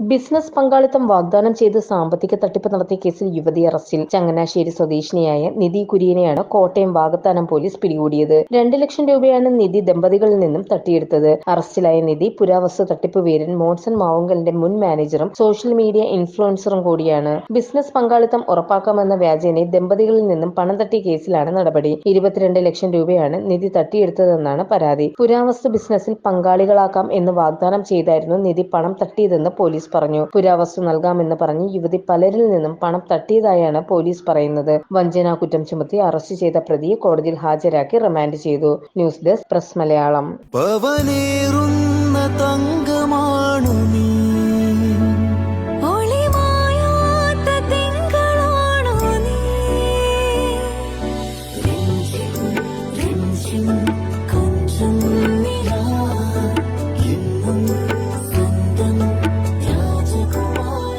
Business പങ്കാളിത്തം വാഗ്ദാനം ചെയ്ത് സാമ്പത്തിക തട്ടിപ്പ് നടത്തിയ കേസിൽ യുവതി അറസ്റ്റിൽ. ചങ്ങനാശ്ശേരി സ്വദേശിനിയായ നിധി കുര്യനെയാണ് കോട്ടയം വാഗത്താനം പോലീസ് പിടികൂടിയത്. രണ്ട് ലക്ഷം രൂപയാണ് നിധി ദമ്പതികളിൽ നിന്നും തട്ടിയെടുത്തത്. അറസ്റ്റിലായ നിധി പുരാവസ്തു തട്ടിപ്പ് വീരൻ മോൺസൺ മാവുങ്കലിന്റെ മുൻ മാനേജറും സോഷ്യൽ മീഡിയ ഇൻഫ്ലുവൻസറും കൂടിയാണ്. ബിസിനസ് പങ്കാളിത്തം ഉറപ്പാക്കാമെന്ന വ്യാജേനെ ദമ്പതികളിൽ നിന്നും പണം തട്ടിയ കേസിലാണ് നടപടി. ഇരുപത്തിരണ്ട് ലക്ഷം രൂപയാണ് നിധി തട്ടിയെടുത്തതെന്നാണ് പരാതി. പുരാവസ്തു ബിസിനസ്സിൽ പങ്കാളികളാക്കാം എന്ന് വാഗ്ദാനം ചെയ്തായിരുന്നു നിധി പണം തട്ടിയതെന്ന് പോലീസ് പറഞ്ഞു. പുരാവസ്തു നൽകാമെന്ന് പറഞ്ഞ് യുവതി പലരിൽ നിന്നും പണം തട്ടിയതായാണ് പോലീസ് പറയുന്നത്. വഞ്ചനാ കുറ്റം ചുമത്തി അറസ്റ്റ് ചെയ്ത പ്രതിയെ കോടതിയിൽ ഹാജരാക്കി റിമാൻഡ് ചെയ്തു. News desk press Malayalam. തങ്കമാണു നീ.